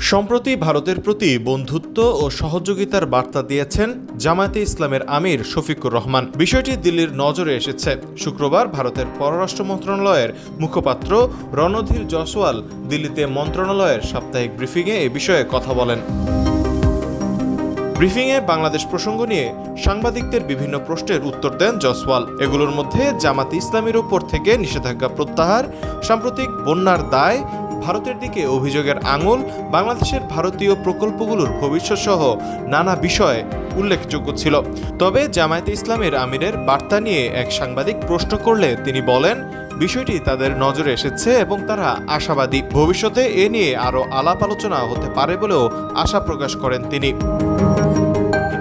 সম্প্রতি ভারতের প্রতি বন্ধুত্ব ও সহযোগিতার বার্তা দিয়েছেন জামায়াতে ইসলামের আমির শফিকুর রহমান। বিষয়টি দিল্লির নজরে এসেছে। শুক্রবার ভারতের পররাষ্ট্র মন্ত্রণালয়ের মুখপাত্র রণধীর জসওয়াল দিল্লিতে মন্ত্রণালয়ের সাপ্তাহিক ব্রিফিংয়ে এ বিষয়ে কথা বলেন। ব্রিফিংয়ে বাংলাদেশ প্রসঙ্গ নিয়ে সাংবাদিকদের বিভিন্ন প্রশ্নের উত্তর দেন জসওয়াল এগুলোর মধ্যে জামাতে ইসলামের ওপর থেকে নিষেধাজ্ঞা প্রত্যাহার, সাম্প্রতিক বন্যার দায়, ভারতের দিকে অভিযোগের আঙুল, বাংলাদেশের ভারতীয় প্রকল্পগুলোর ভবিষ্যৎ সহ নানা বিষয় উল্লেখযোগ্য ছিল। তবে জামায়াতে ইসলামের আমিরের বার্তা নিয়ে এক সাংবাদিক প্রশ্ন করলে তিনি বলেন, বিষয়টি তাদের নজরে এসেছে এবং তারা আশাবাদী। ভবিষ্যতে এ নিয়ে আরও আলাপ আলোচনা হতে পারে বলেও আশা প্রকাশ করেন তিনি।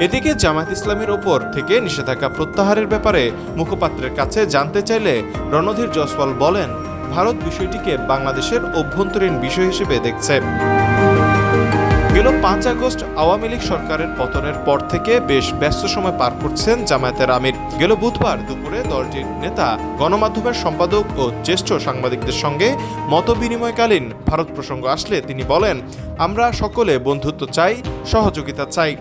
এদিকে জামায়াত ইসলামের ওপর থেকে নিষেধাজ্ঞা প্রত্যাহারের ব্যাপারে মুখপাত্রের কাছে জানতে চাইলে রণধীর জসওয়াল বলেন, ভারত বিষয়টিকে বাংলাদেশের অভ্যন্তরীণ বিষয় হিসেবে দেখছে। গেল পাঁচ আগস্ট আওয়ামী লীগ সরকারের পতনের পর থেকে বেশ ব্যস্ত সময় পার করছেন জামায়াতের আমির। গেল বুধবার দুপুরে দলটির নেতা, গণমাধ্যমের সম্পাদক ও জ্যেষ্ঠ সাংবাদিকদের সঙ্গে মত বিনিময়কালীন ভারত প্রসঙ্গ আসলে তিনি বলেন, আমরা সকলে বন্ধুত্ব চাই, সহযোগিতা চাই।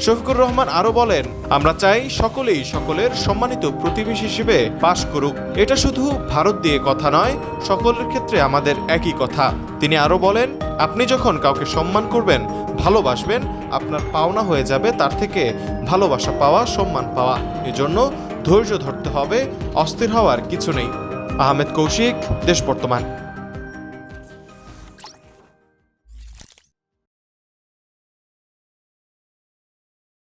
শফিকুর রহমান আরও বলেন, আমরা চাই সকলেই সকলের সম্মানিত প্রতিবেশী হিসেবে পাশ করুক। এটা শুধু ভারত দিয়ে কথা নয়, সকলের ক্ষেত্রে আমাদের একই কথা। তিনি আরও বলেন, আপনি যখন কাউকে সম্মান করবেন, ভালোবাসবেন, আপনার পাওনা হয়ে যাবে, তার থেকে ভালোবাসা পাওয়া, সম্মান পাওয়া। এজন্য ধৈর্য ধরতে হবে, অস্থির হওয়ার কিছু নেই। আহমেদ কৌশিক, দেশ বর্তমান।